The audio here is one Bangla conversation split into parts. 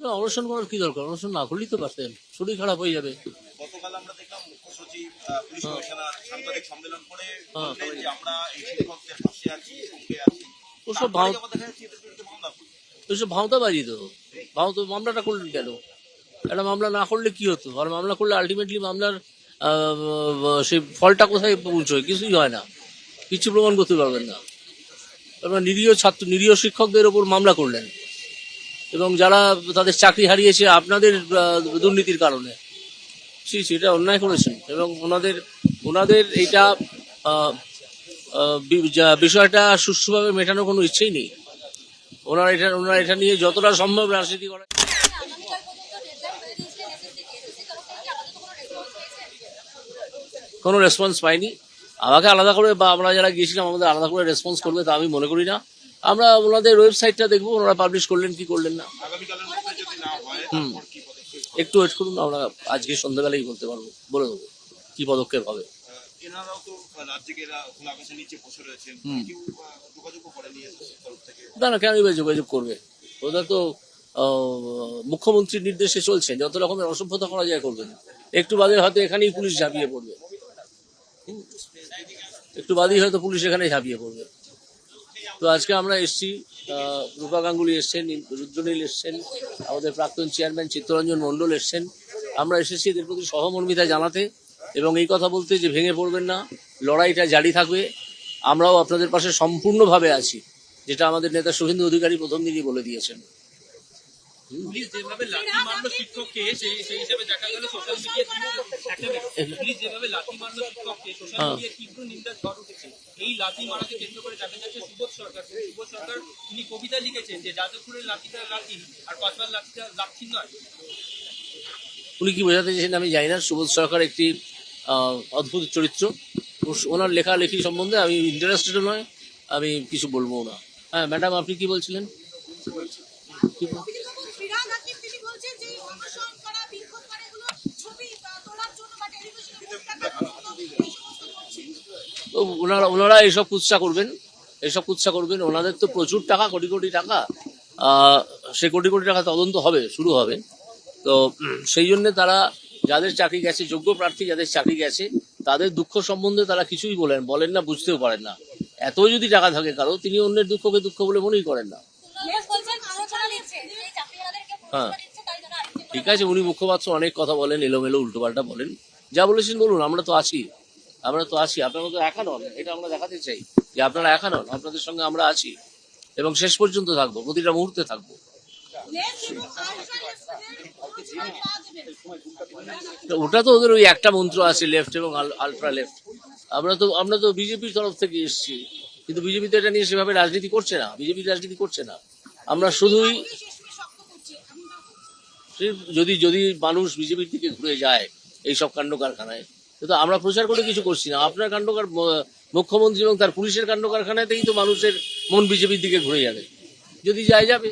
না অনশন করার কি দরকার? অনশন না করলেই তো পারতেন। শরীর খারাপ হয়ে যাবে। গতকাল আমরা দেখলাম মুখ্য সচিব আহ, পুলিশ কমিশনার সাংবাদিক সম্মেলন করে হ্যাঁ। যে আমরা এই শিক্ষকদের পাশে আছি সঙ্গে আছি। ওসব ভাও- আবার দেখা যাচ্ছে এদের বিরুদ্ধে মামলা করল। ওইসব ভাওতাবাজি তো। ভাও মামলাটা করলেন কেন? একটা মামলা না করলে কি হতো? আর মামলা করলে আলটিমেটলি মামলার সেই ফলটা কোথায় পৌঁছয়? কিছুই হয় না। কিছু প্রমাণ করতে পারবেন না। আপনার নিরীহ ছাত্র নিরীহ শিক্ষকদের ওপর মামলা করলেন। এবং যারা তাদের চাকরি হারিয়েছে আপনাদের দুর্নীতির কারণে। সি সেটা অন্যায় করেছেন। এবং ওনাদের ওনাদের যা- বিষয়টা সুষ্ঠুভাবে মেটানোর কোনো ইচ্ছেই নেই। ওনারা এটা ওনারা এটা নিয়ে যতটা সম্ভব রাজনীতি করে কোনো রেসপন্স পাইনি। আমাকে আলাদা করে বা আমরা যারা গিয়েছিলাম, আমাদের আলাদা করে রেসপন্স করবে তা আমি মনে করি না। আমরা ওনাদের ওয়েবসাইটটা দেখব ওনারা পাবলিশ করলেন কি করলেন না। হুম। একটু ওয়েট করুন আমরা আজকে সন্ধ্যাবেলায় বলতে পারব বলে দেবো কি পদক্ষেপ হবে। না না কেন যোগাযোগ করবে? ওদের তো মুখ্যমন্ত্রীর নির্দেশে চলছে যত রকমের অসভ্যতা করা যায় করবেন একটু বাদে হয়তো এখানেই পুলিশ ঝাঁপিয়ে পড়বে। একটু বাদেই হয়তো পুলিশ এখানে ঝাঁপিয়ে পড়বে। তো আজকে আমরা এসছি রূপা গাঙ্গুলি এসছেন রুদ্রনীল এসছেন আমাদের প্রাক্তন চেয়ারম্যান চিত্তরঞ্জন মণ্ডল এসছেন। আমরা এসেছি এদের প্রতি সহমর্মিতা জানাতে এবং এই কথা বলতে যে ভেঙে পড়বেন না লড়াইটা জারি থাকবে। আমরাও আপনাদের পাশে সম্পূর্ণভাবে আছি যেটা আমাদের নেতা শুভেন্দু অধিকারী প্রথম দিনই বলে দিয়েছেন। লাথি মারাকে কেন্দ্র করে দেখা যাচ্ছে সুবোধ সরকার সুবোধ সরকার তিনি কবিতা লিখেছেন যে যাদবপুরের লাঠিটা লাঠি আর কসবার লাঠিটা লাঠি নয়। উনি কি বোঝাতে চেয়েছেন আমি জানি না, সুবোধ সরকার একটি অদ্ভুত চরিত্র। ওনার লেখালেখি সম্বন্ধে আমি ইন্টারেস্টেড নয়, আমি কিছু বলব না। হ্যাঁ ম্যাডাম, আপনি কি বলছিলেন? তো ওনারা ওনারা এইসব কুৎসা করবেন এইসব কুৎসা করবেন। ওনাদের তো প্রচুর টাকা কোটি কোটি টাকা। সে কোটি কোটি টাকা তদন্ত হবে শুরু হবে। তো সেই জন্য তারা যাদের চাকরি গেছে যোগ্য প্রার্থী যাদের চাকরি গেছে তাদের দুঃখ সম্বন্ধে তারা কিছুই বলেন বলেন না বুঝতেও পারেন না। এত যদি টাকা থাকে কারও তিনি অন্যের দুঃখকে দুঃখ বলে মনেই করেন না। হ্যাঁ। ঠিক আছে উনি মুখপাত্র অনেক কথা বলেন এলোমেলো উল্টোপাল্টা বলেন। যা বলেছেন বলুন আমরা তো আছি। আমরা তো আছি। আপনারা তো একা নন, এটা আমরা দেখাতে চাই যে আপনারা একা নন, আপনাদের সঙ্গে আমরা আছি এবং শেষ পর্যন্ত থাকব, প্রতিটা মুহূর্তে থাকব। ওটা তো ওদের ওই একটা মন্ত্র আছে লেফট এবং আলট্রা লেফট আমরা তো আমরা তো বিজেপির তরফ থেকে এসেছি, কিন্তু বিজেপি তো এটা নিয়ে সেভাবে রাজনীতি করছে না, বিজেপি রাজনীতি করছে না। আমরা শুধুই যদি যদি মানুষ বিজেপির দিকে ঘুরে যায় এইসব কাণ্ড কারখানায় তো আমরা প্রচার করে কিছু করছি না। আপনার কাণ্ডকার মুখ্যমন্ত্রী এবং তার পুলিশের কাণ্ড কারখানাতেই তো মানুষের মন বিজেপির দিকে ঘুরে যাবে। যদি যায় যাবে,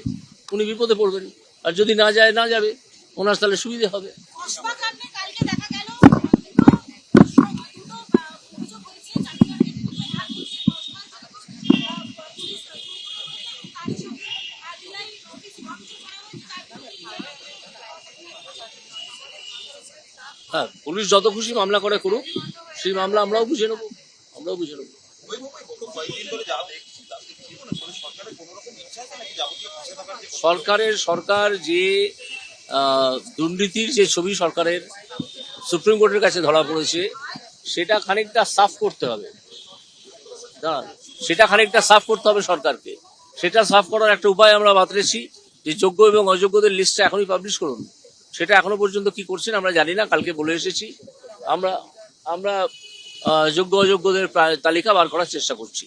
উনি বিপদে পড়বেন। আর যদি না যায়, না যাবে, ওনার তাহলে সুবিধে হবে কসবা কাণ্ডে কালকে দেখা গেল দুটো দুটো বা অভিযোগ হয়েছে চাকরিহারাদের বিরুদ্ধে হাত করছে কসবা পুলিশ তার সঙ্গে জুলাই নোটিশ ভাঙচুর করা হয়েছে তার হ্যাঁ পুলিশ যত খুশি মামলা করে করুক, সেই মামলা আমরাও বুঝে নেব, আমরাও বুঝে নেব। সরকারের, সরকার যে দুর্নীতির যে ছবি সরকারের, সুপ্রিম কোর্টের কাছে ধরা পড়েছে, সেটা খানিকটা সাফ করতে হবে। সেটা খানিকটা সাফ করতে হবে সরকারকে। সেটা সাফ করার একটা উপায় আমরা বাতরেছি, যে যোগ্য এবং অযোগ্যদের লিস্টটা এখনই পাবলিশ করুন। সেটা এখনও পর্যন্ত কি করছেন আমরা জানি না, কালকে বলে এসেছি। আমরা আমরা যোগ্য অযোগ্যদের তালিকা বার করার চেষ্টা করছি।